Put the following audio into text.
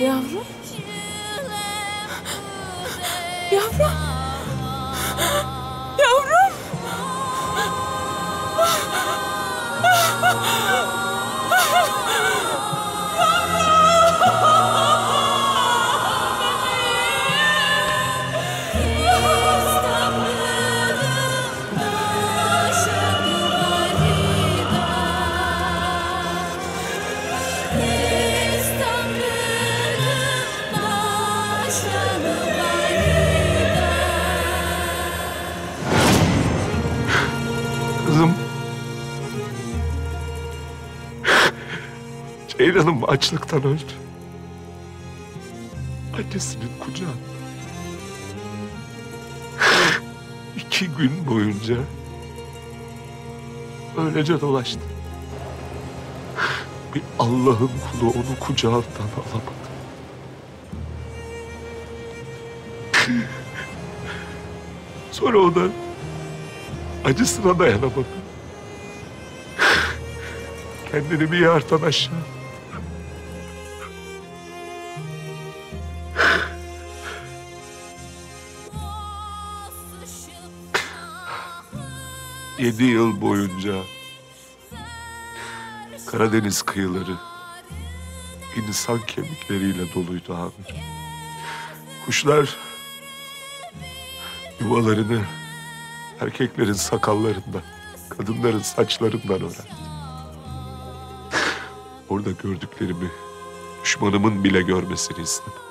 Yavrum? Yavrum? Ceylan'ım açlıktan öldü. Annesinin kucağında. İki gün boyunca öylece dolaştı. Bir Allah'ın kulu onu kucağından alamadı. Sonra o da acısına dayanamadı. Kendini bir yerden aşağı. Yedi yıl boyunca Karadeniz kıyıları insan kemikleriyle doluydu abi. Kuşlar yuvalarını erkeklerin sakallarından, kadınların saçlarından örerdi. Orada gördüklerimi düşmanımın bile görmesini istemem.